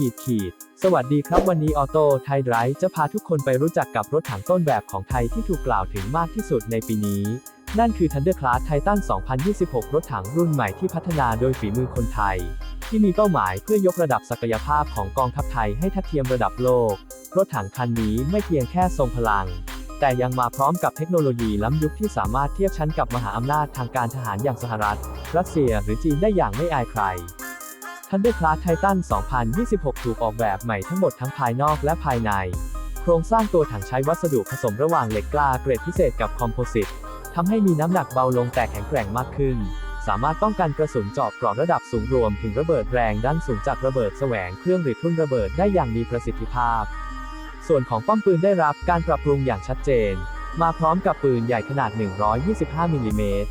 ขีดขีดสวัสดีครับวันนี้ออโต้ไทยไรจะพาทุกคนไปรู้จักกับรถถังต้นแบบของไทยที่ถูกกล่าวถึงมากที่สุดในปีนี้ นั่นคือ Thunder Class Titan 2026 รถถังรุ่นใหม่ที่พัฒนาโดยฝีมือคนไทย ที่มีเป้าหมายเพื่อยกระดับศักยภาพของกองทัพไทยให้ทัดเทียมระดับโลก รถถังคันนี้ไม่เพียงแค่ทรงพลัง แต่ยังมาพร้อมกับเทคโนโลยีล้ำยุคที่สามารถเทียบชั้นกับมหาอำนาจทางการทหารอย่างสหรัฐ รัสเซียหรือจีนได้อย่างไม่อายใคร Thunder Class Titan 2026 ถูกออกแบบใหม่ทั้งหมดทั้งภายนอกและภายใน โครงสร้างตัวถังใช้วัสดุผสมระหว่างเหล็กกล้าเกรดพิเศษกับคอมโพสิตทำให้มีน้ำหนักเบาลงแต่แข็งแกร่งมากขึ้น สามารถป้องกันกระสุนเจาะเกราะระดับสูงรวมถึงระเบิดแรงด้านสูงจากระเบิดแสวงเครื่องหรือทุ่นระเบิดได้อย่างมีประสิทธิภาพ ส่วนของป้อมปืนได้รับการปรับปรุงอย่างชัดเจน มาพร้อมกับปืนใหญ่ขนาด 125มิลลิเมตร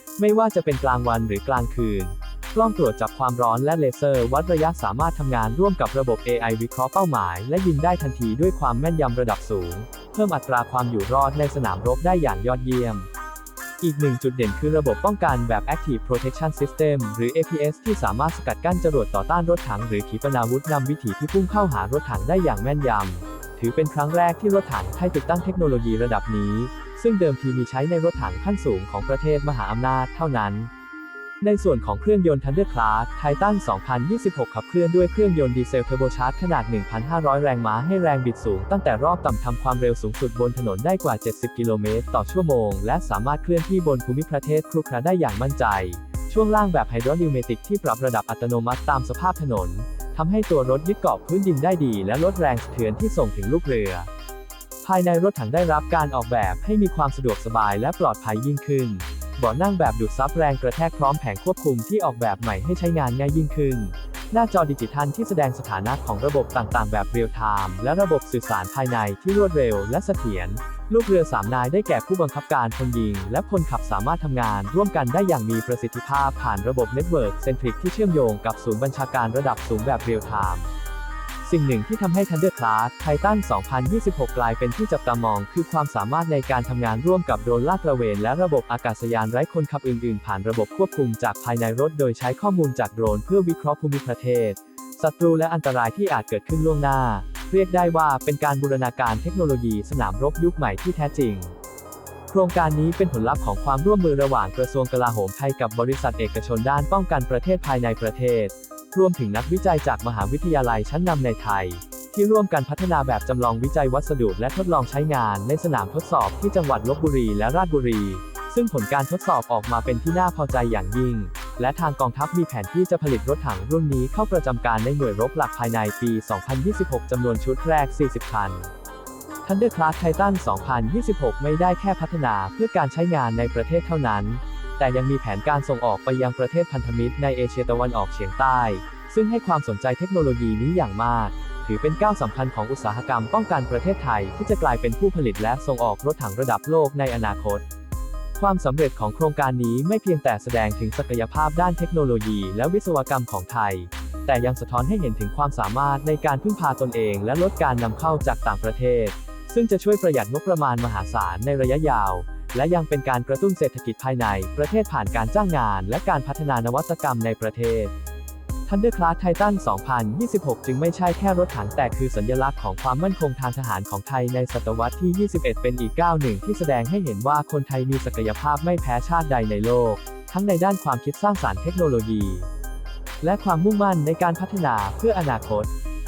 ไม่ว่าจะเป็นกลางวันหรือกลางคืน กล้องตรวจจับความร้อนและเลเซอร์วัดระยะสามารถทำงานร่วมกับระบบ AI วิเคราะห์เป้าหมาย และยิงได้ทันทีด้วยความแม่นยำระดับสูง เพิ่มอัตราความอยู่รอดในสนามรบได้อย่างยอดเยี่ยมอีกหนึ่งจุดเด่นคือระบบป้องกันแบบ Active Protection System หรือ APS ที่สามารถสกัดกั้นจรวดต่อต้านรถถังหรือขีปนาวุธนำวิถีที่พุ่งเข้าหารถถังได้อย่างแม่นยำ ถือเป็นครั้งแรกที่รถถังไทยติดตั้งเทคโนโลยีระดับนี้ ซึ่งเดิมทีมีใช้ในรถถังขั้นสูงของประเทศมหาอำนาจเท่านั้น ในส่วนของเครื่องยนต์ Thunder Class Titan 2026 ขับเคลื่อนด้วยเครื่องยนต์ดีเซลเทอร์โบชาร์จขนาด 1,500 แรงม้าให้แรงบิดสูงตั้งแต่รอบต่ำทำความเร็วสูงสุดบนถนนได้กว่า 70 กิโลเมตรต่อชั่วโมง และสามารถเคลื่อนที่บนภูมิประเทศครุขระได้อย่างมั่นใจ ช่วงล่างแบบไฮดรอลิวเมติกที่ปรับระดับอัตโนมัติตามสภาพถนนทำให้ตัวรถยึดเกาะพื้นดินได้ดี และลดแรงสะเทือนที่ส่งถึงลูกเรือ ภายในรถถังได้รับการออกแบบให้มีความสะดวกสบายและปลอดภัยยิ่งขึ้นเบาะนั่งแบบดูดซับแรงกระแทกพร้อมแผงควบคุมที่ออกแบบใหม่ให้ใช้งานง่ายยิ่งขึ้น หน้าจอดิจิทัลที่แสดงสถานะของระบบต่างๆ แบบเรียลไทม์และระบบสื่อสารภายในที่รวดเร็วและเสถียร ลูกเรือสามนายได้แก่ผู้บังคับการพลยิง และพลขับสามารถทำงานร่วมกันได้อย่างมีประสิทธิภาพผ่านระบบเน็ตเวิร์กเซนทริกที่เชื่อมโยงกับศูนย์บัญชาการระดับสูงแบบเรียลไทม์ สิ่งหนึ่งที่ทำให้ Thunder Class Titan 2026 กลายเป็นที่จับตามอง คือความสามารถในการทำงานร่วมกับโดรนลาดตระเวน และระบบอากาศยานไร้คนขับอื่นๆ ผ่านระบบควบคุมจากภายในรถ โดยใช้ข้อมูลจากโดรนเพื่อวิเคราะห์ภูมิประเทศ ศัตรูและอันตรายที่อาจเกิดขึ้นล่วงหน้า เรียกได้ว่าเป็นการบูรณาการเทคโนโลยีสนามรบยุคใหม่ที่แท้จริงโครงการนี้เป็นผลลัพธ์ของความร่วมมือระหว่างกระทรวงกลาโหมไทยกับบริษัทเอกชนด้านป้องกันประเทศภายในประเทศ รวมถึงนักวิจัยจากมหาวิทยาลัยชั้นนำในไทย ที่ร่วมกันพัฒนาแบบจำลองวิจัยวัสดุและทดลองใช้งานในสนามทดสอบที่จังหวัดลบบุรีและราชบุรี ซึ่งผลการทดสอบออกมาเป็นที่น่าพอใจอย่างยิ่ง และทางกองทัพมีแผนที่จะผลิตรถถังรุ่นนี้เข้าประจำการในหน่วยรบหลักภายในปี 2026จำนวนชุดแรก 40 คัน Thunder Class Titan 2026 ไม่ได้แค่พัฒนาเพื่อการใช้งานในประเทศเท่านั้น แต่ยังมีแผนการส่งออกไปยังประเทศพันธมิตรในเอเชียตะวันออกเฉียงใต้ ซึ่งให้ความสนใจเทคโนโลยีนี้อย่างมาก ถือเป็นก้าวสำคัญของอุตสาหกรรมป้องกันประเทศไทย ที่จะกลายเป็นผู้ผลิตและส่งออกรถถังระดับโลกในอนาคต ความสำเร็จของโครงการนี้ไม่เพียงแต่แสดงถึงศักยภาพด้านเทคโนโลยี และวิศวกรรมของไทย แต่ยังสะท้อนให้เห็นถึงความสามารถในการพึ่งพาตนเอง และลดการนำเข้าจากต่างประเทศ ซึ่งจะช่วยประหยัดงบประมาณมหาศาลในระยะยาว และยังเป็นการกระตุ้นเศรษฐกิจภายใน ประเทศผ่านการจ้างงาน และการพัฒนานวัตกรรมในประเทศ Thunder Class Titan 2026 จึงไม่ใช่แค่รถถังแต่คือสัญลักษณ์ของความมั่นคงทางทหารของไทยในศตวรรษที่ 21 เป็นอีกก้าวหนึ่งที่แสดงให้เห็นว่าคนไทยมีศักยภาพไม่แพ้ชาติใดในโลก ทั้งในด้านความคิดสร้างสารรค์เทคโนโลยี และความมุ่งมั่นในการพัฒนาเพื่ออนาคต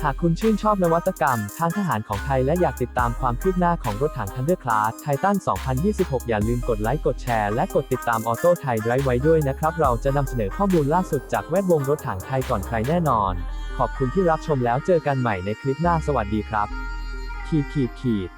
หากคุณชื่นชอบนวัตกรรม ทางทหารของไทยและอยากติดตามความคืบหน้าของรถถัง Thunder Class Titan 2026 อย่าลืมกดไลค์ กดแชร์ และกดติดตามออโต้ไทยไไว้ด้วยนะครับ เราจะนำเสนอข้อมูลล่าสุดจากแวดวงรถถังไทยก่อนใครแน่นอน ขอบคุณที่รับชมแล้วเจอกันใหม่ในคลิปหน้าสวัสดีครับ ขีดขีดขีด